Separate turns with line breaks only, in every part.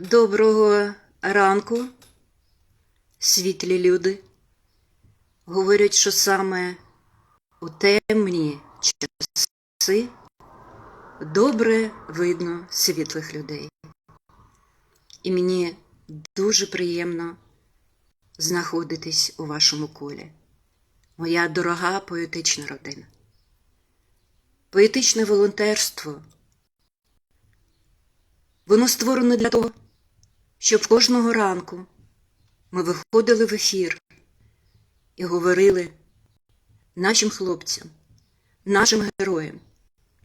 Доброго ранку, світлі люди. Говорять, що саме у темні часи добре видно світлих людей. І мені дуже приємно знаходитись у вашому колі, моя дорога поетична родина. Поетичне волонтерство. Воно створено для того, щоб кожного ранку ми виходили в ефір і говорили нашим хлопцям, нашим героям,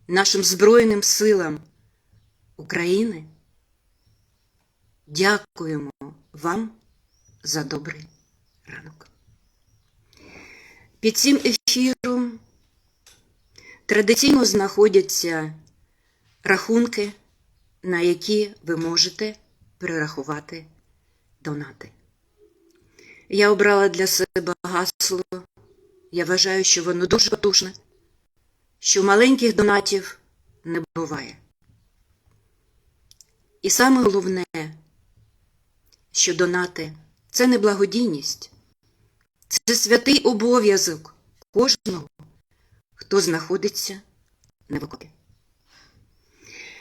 нашим Збройним силам України. Дякуємо вам за добрий ранок. Під цим ефіром традиційно знаходяться рахунки на які ви можете перерахувати донати. Я обрала для себе гасло. Я вважаю, що воно дуже потужне, що маленьких донатів не буває. І саме головне, що донати це не благодійність, це святий обов'язок кожного, хто знаходиться на викопі.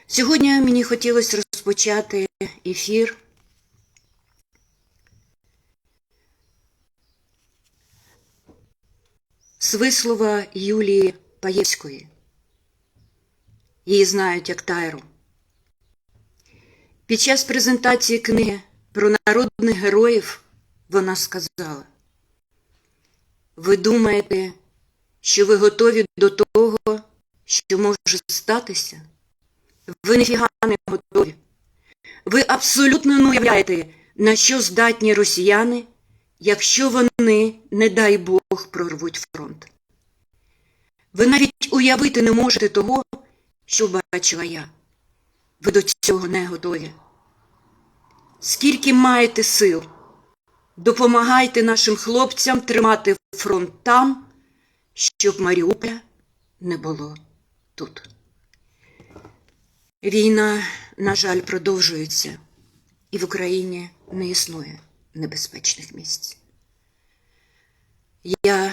Сьогодні мені хотілося розпочати ефір з вислова Юлії Паєвської. Її знають як Тайру. Під час презентації книги про народних героїв вона сказала: Ви думаєте, що ви готові до того, що може статися? Ви ніфіга не готові. Ви абсолютно не уявляєте, на що здатні росіяни, якщо вони, не дай Бог, прорвуть фронт. Ви навіть уявити не можете того, що бачила я. Ви до цього не готові. Скільки маєте сил, допомагайте нашим хлопцям тримати фронт там, щоб Маріуполя не було тут. Війна, на жаль, продовжується, і в Україні не існує небезпечних місць. Я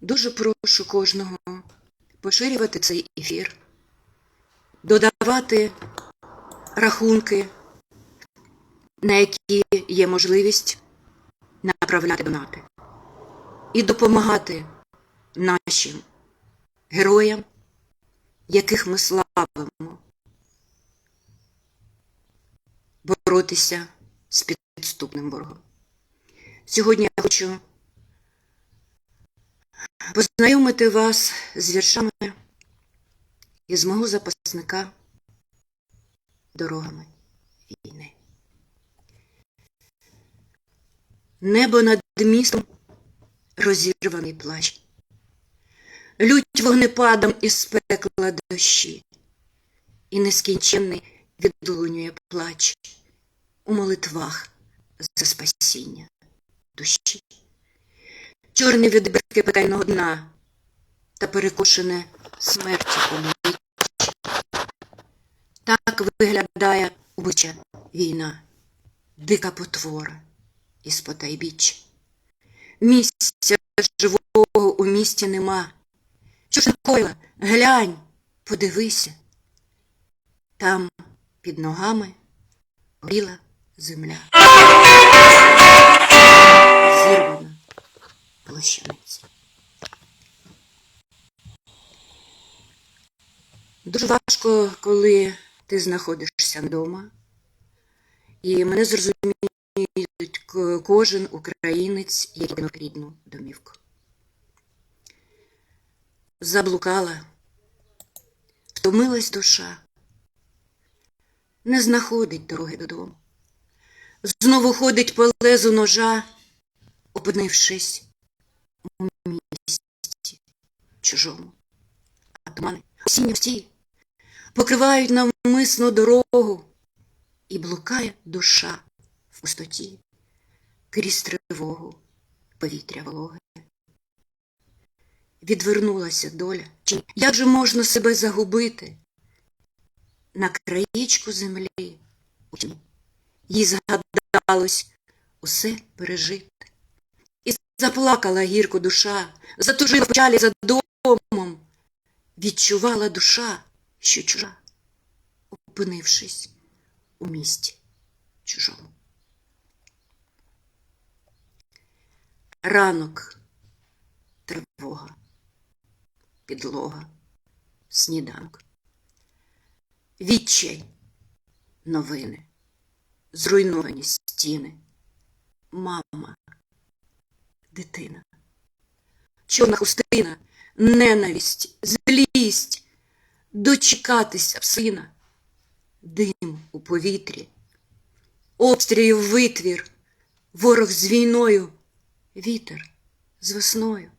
дуже прошу кожного поширювати цей ефір, додавати рахунки, на які є можливість направляти донати, і допомагати нашим героям, яких ми славимо боротися з підступним ворогом. Сьогодні я хочу познайомити вас з віршами із мого запасника дорогами війни. Небо над містом розірваний плач. Лють вогнепадом із пекла дощі, і нескінченний відлунює плач у молитвах за спасіння душі. Чорні відбірки пекельного дна та перекошене смерті обличчя. Так виглядає обличчя війна, дика потвора із потайбіч. Місця живого у місті нема. Накоїла? Глянь, подивися. Там під ногами горіла земля. Зірвана площаниця. Дуже важко, коли ти знаходишся вдома, і мене зрозуміє кожен українець, кинув рідну домівку. Заблукала, втомилась душа, не знаходить дороги додому. Знову ходить по лезу ножа, опинившись у місті чужому. А тумани осінні всі покривають навмисно дорогу, і блукає душа в пустоті, крізь тривогу повітря вологе. Відвернулася доля, чи як же можна себе загубити на краєчку землі їй згадалось усе пережити. І заплакала гірко душа, затужила печалі за домом. Відчувала душа, що чужа, опинившись у місті чужому. Ранок, тривога, підлога, сніданок, відчай, новини, зруйновані стіни, мама, дитина, чорна хустина, ненависть, злість, дочекатися сина, дим у повітрі, обстрілів витвір, ворог з війною, вітер з весною,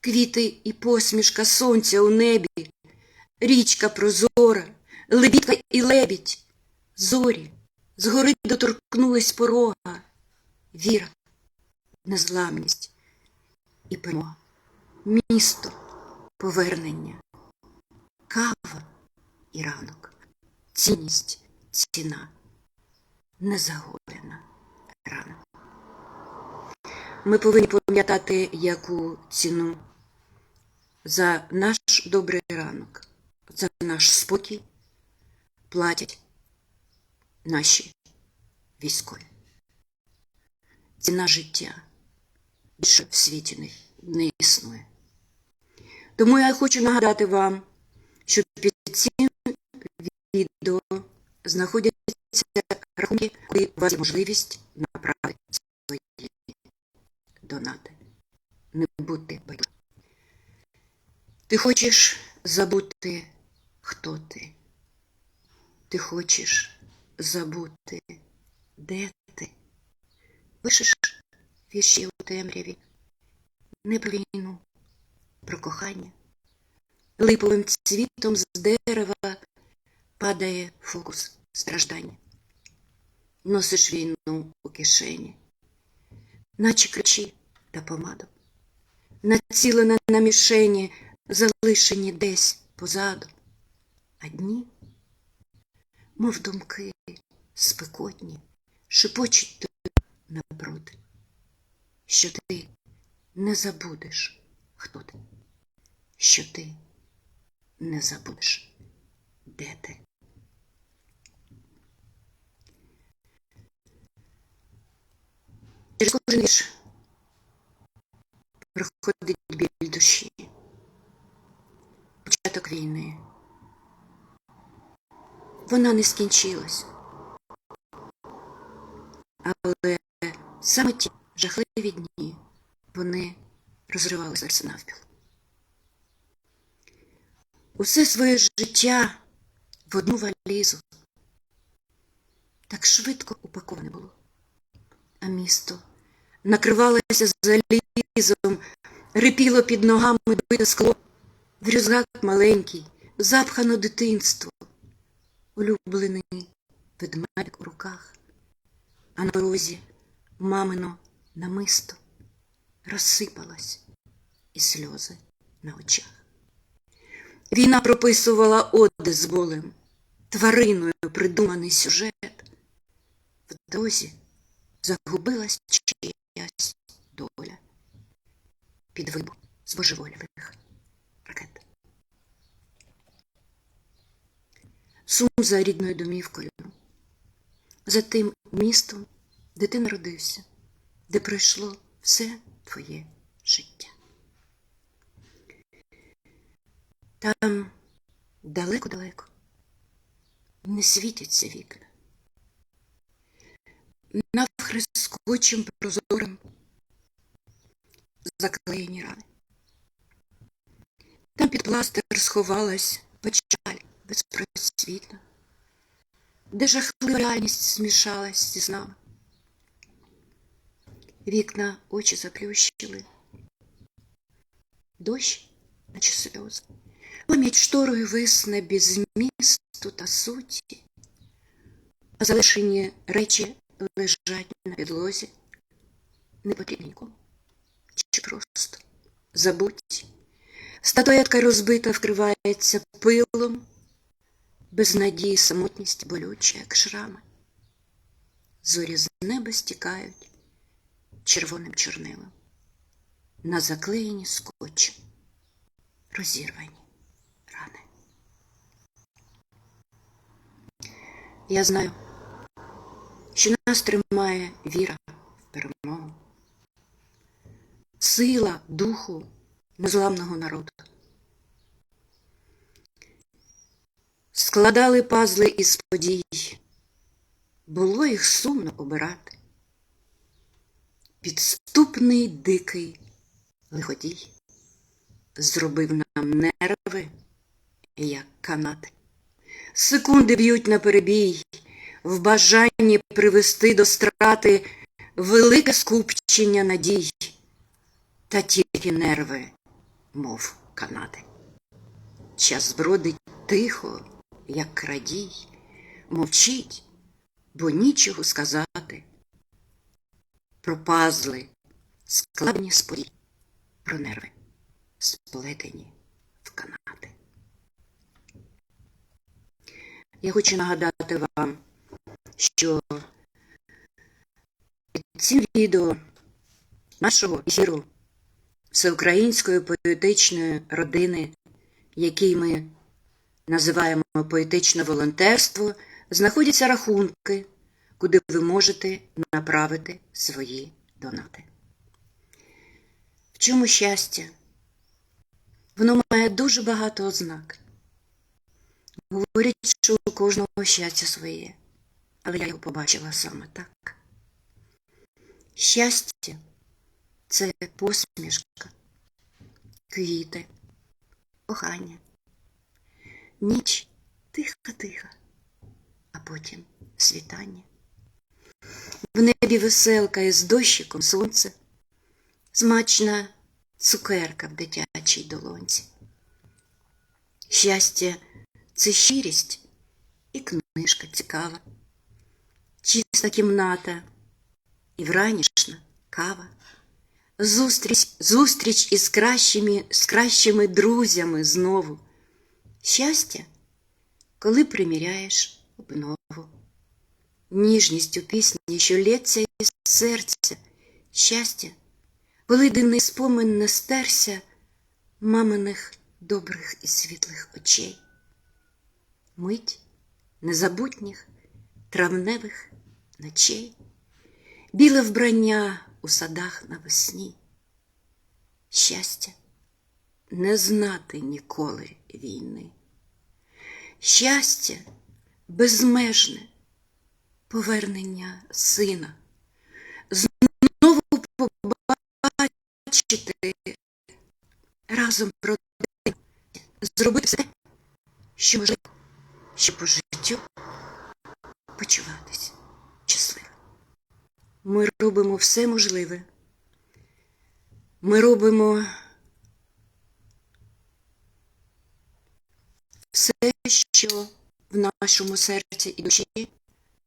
квіти і посмішка сонця у небі, річка прозора, лебідка і лебідь, зорі згори доторкнулись порога, віра, незламність і перемога, місто, повернення, кава і ранок, цінність, ціна, незагоблена рана. Ми повинні пам'ятати, яку ціну за наш добрий ранок, за наш спокій платять наші військові. Ціна життя більше в світі не, існує. Тому я хочу нагадати вам, що під цим відео знаходяться рахунки, коли у вас є можливість направити свої донати. Не будьте байдужі. Ти хочеш забути, хто ти. Ти хочеш забути, де ти. Пишеш вірші у темряві, не про війну, про кохання. Липовим цвітом з дерева падає фокус страждання. Носиш війну у кишені, наче ключі та помаду, націлена на мішені, залишені десь позаду, а дні, мов думки спекотні, шепочуть тобі напроти, що ти не забудеш, хто ти, що ти не забудеш, де ти. Через кожен проходить біль душі, початок війни. Вона не скінчилась, але саме ті жахливі дні вони розривали серце навпіл. Усе своє життя в одну валізу. Так швидко упаковане було, а місто накривалося залізом, рипіло під ногами бите скло, в рюкзак маленький, запхано дитинство, улюблений ведмедик у руках, а на порозі мамино намисто розсипалось і сльози на очах. Війна прописувала оди з болем, твариною придуманий сюжет. В дозі загубилась чиясь доля під вибух збожеволілих ракет. Сум за рідною домівкою, за тим містом, де ти народився, де пройшло все твоє життя. Там далеко-далеко не світяться вікна. Навхрест скотчем прозорим заклеєні рани. Там під пластир сховалась печаль безпросвітна, де жахлива реальність змішалась зі нами. Вікна очі заплющили, дощ, наче сльози. Пам'ять шторою висне без змісту та суті, а залишені речі лежать на підлозі, не потрібні нікому, чи просто забудь. Статуетка розбита вкривається пилом, без надії самотність болюча, як шрами. зорі з неба стікають червоним чорнилом, на заклеєні скотчем, розірвані рани. Я знаю, що нас тримає віра в перемогу, сила духу незламного народу. Складали пазли із подій, було їх сумно обирати. Підступний дикий лиходій зробив нам нерви, як канати. Секунди б'ють на перебій, в бажанні привести до страти велике скупчення надій, та тільки нерви, мов канати. Час бродить тихо, як крадій, мовчить, бо нічого сказати. Про пазли, складені з подій, про нерви, сплетені в канати. Я хочу нагадати вам, що цим відео нашого ефіру всеукраїнської поетичної родини, який ми називаємо поетичне волонтерство, знаходяться рахунки, куди ви можете направити свої донати. В чому щастя? Воно має дуже багато ознак. Говорять, що у кожного щастя своє, але я його побачила саме так. Щастя це посмішка, квіти, кохання, ніч. Тиха-тиха, а потім світання. В небі веселка із дощиком сонце, смачна цукерка в дитячій долонці. Щастя це щирість і книжка цікава, чиста кімната і вранішна кава, зустріч, зустріч із кращими, з кращими друзями знову. Щастя, коли приміряєш обнову, ніжність у пісні, що лється із серця, щастя, коли дивний спомин не стерся маминих добрих і світлих очей. Мить незабутніх травневих ночей, біле вбрання у садах навесні, щастя не знати ніколи війни, щастя безмежне повернення сина, знову побачити разом родину, зробити все, що можливо щоб по життю почуватись щасливим. Ми робимо все можливе. Ми робимо все, що в нашому серці і душі,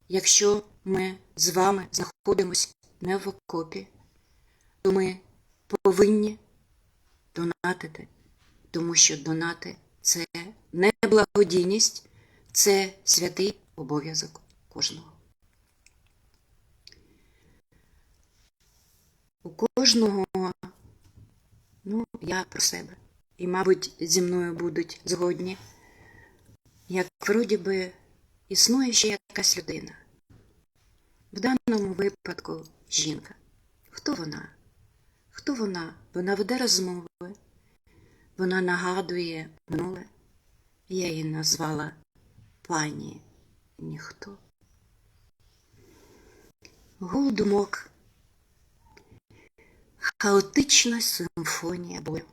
якщо ми з вами знаходимося не в окопі, то ми повинні донатити, тому що донати це не благодійність. Це святий обов'язок кожного. У кожного, ну, я про себе. І, мабуть, зі мною будуть згодні, як вроді би існує ще якась людина. В даному випадку жінка. Хто вона? Хто вона? Вона веде розмови, вона нагадує минуле. Я її назвала пані ніхто. Гул думок, хаотична симфонія болю.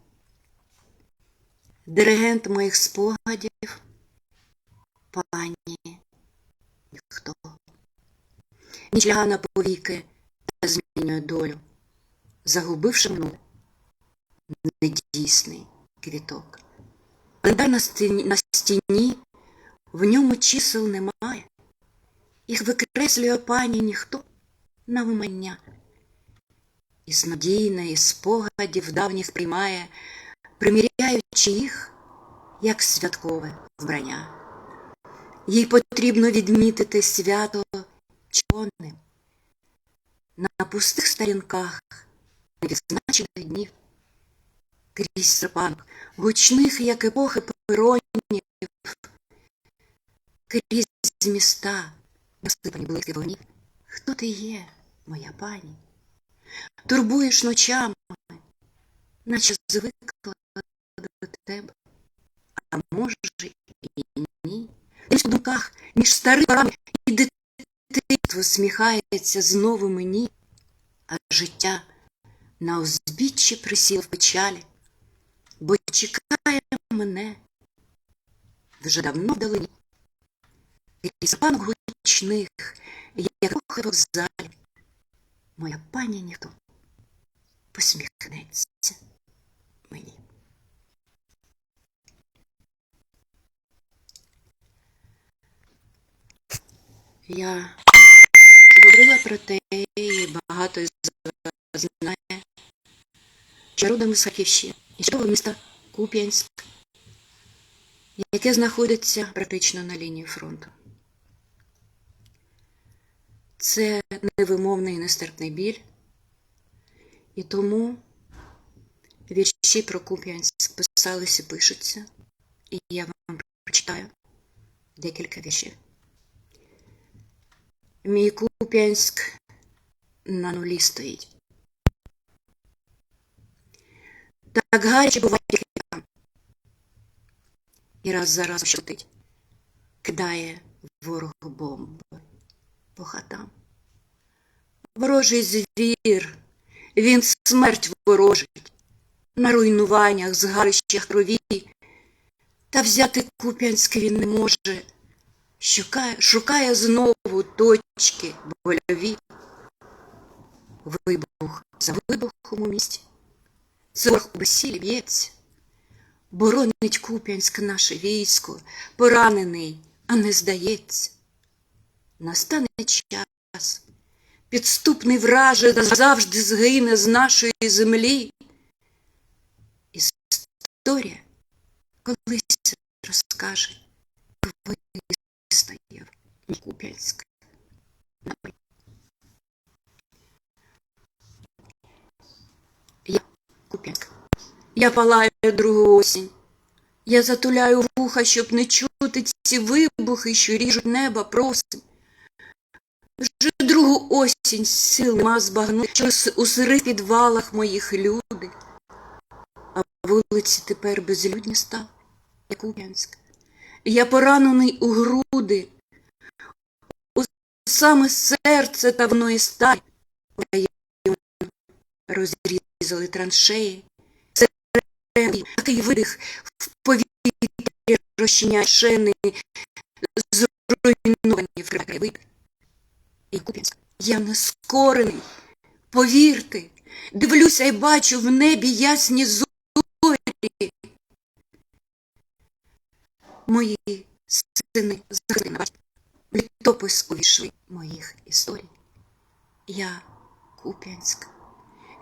Диригент моїх спогадів, пані ніхто. Ніч ляга на повіки та змінює долю, загубивши минуле недійсний квіток. Календар на стіні в ньому чисел немає, їх викреслює пані ніхто на умання. Із надійне, із спогадів давніх приймає, приміряючи їх, як святкове вбрання. Їй потрібно відмітити свято чорним, на пустих сторінках невідзначених днів, крізь серпанок, гучних, як епохи перонів, крізь міста, насипані близькі вогні. Хто ти є, моя пані? Турбуєш ночами, наче звикла до тебе, а може і ні. Десь у думках між старими парами і дитинство сміхається знову мені, а життя на узбіччі присіло в печалі, бо чекає мене вже давно вдалині. Крізь панок гучних, як рухи вокзалі, моя пані ніхто посміхнеться мені. Я говорила про те, і багато з вас знає, що родом із Харківщини, із чудового міста Куп'янськ, яке знаходиться практично на лінії фронту. Це невимовний нестерпний біль, і тому вірші про Куп'янськ писалися пишуться, і я вам прочитаю декілька віршів. Мій Куп'янськ на нулі стоїть. Так гаряче буває там. І раз за разом щотить, кидає ворог бомби по хатам. Ворожий звір, він смерть ворожить, на руйнуваннях, згарищах крові, та взяти Куп'янськ він не може, шукає, шукає знову точки больові. Вибух за вибухом у місті, Цорг у б'ється, боронить Куп'янськ наше військо, поранений, а не здається. Настане час, підступний враже завжди згине з нашої землі. Історія колись розкаже, вистояв Куп'янськ. Я Куп'янськ. Я палаю другу осінь. Я затуляю вуха, щоб не чути ці вибухи, що ріжуть неба просим. Вже другу осінь сил нема збагнути, що у сирих підвалах моїх люди, а вулиці тепер безлюдні став, як Куп'янськ. Я поранений у груди, у саме серце тавної сталі, розрізали траншеї, сирени, такий видих в повітрі розчиняє шини, зруйновані вкрай і Куп'янськ. Я не скорений, повірте, дивлюся і бачу в небі ясні зорі. Мої сини захисти літопис увійшли моїх історій. Я Куп'янськ.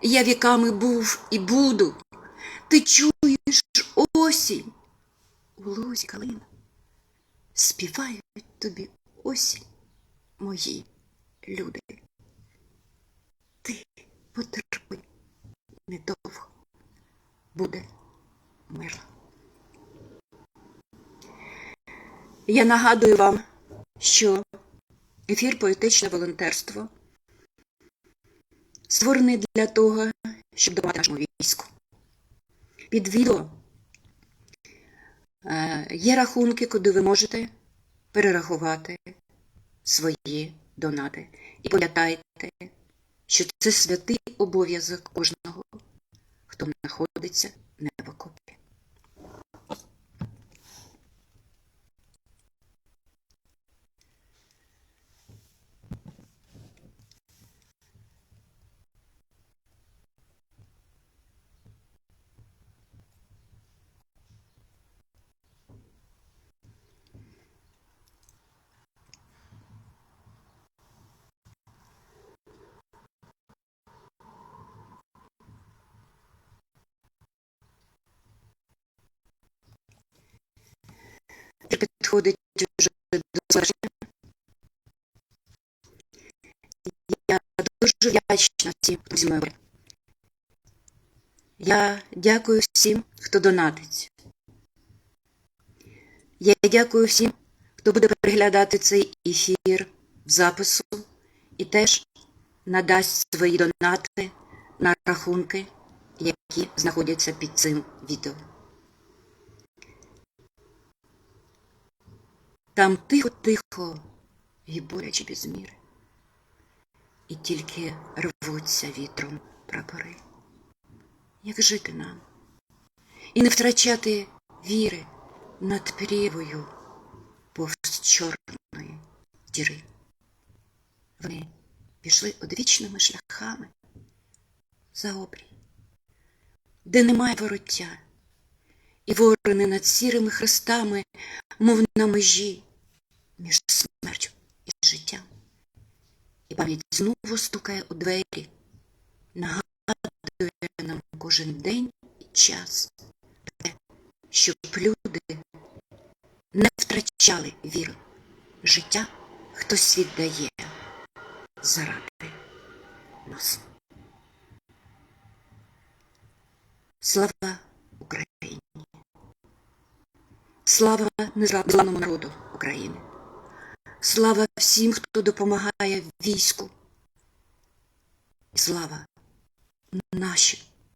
Я віками був і буду. Ти чуєш осінь у лузі калина. Співають тобі осінь мої люди. Ти потерпи недовго буде мир. Я нагадую вам, що ефір поетичне волонтерство створений для того, щоб допомагати нашому війську. Під відео е, є рахунки, куди ви можете перерахувати свої донати. І пам'ятайте, що це святий обов'язок кожного, хто знаходиться в окопі. Підходить вже. Я дуже вдячна всім, хто зі мною. Я дякую всім, хто донатить. Я дякую всім, хто буде переглядати цей ефір в запису і теж надасть свої донати на рахунки, які знаходяться під цим відео. Там тихо-тихо і боляче без міри. І тільки рвуться вітром прапори. Як жити нам? І не втрачати віри над прірвою повз чорної діри. Вони пішли одвічними шляхами за обрій, де немає вороття, і ворони над сірими хрестами, мов на межі між смертю і життям. І пам'ять знову стукає у двері, нагадує нам кожен день і час те, щоб люди не втрачали віру. Життя хтось віддає заради нас. Слава Україні! Слава незламному народу України! Слава всім, хто допомагає війську! Слава нашій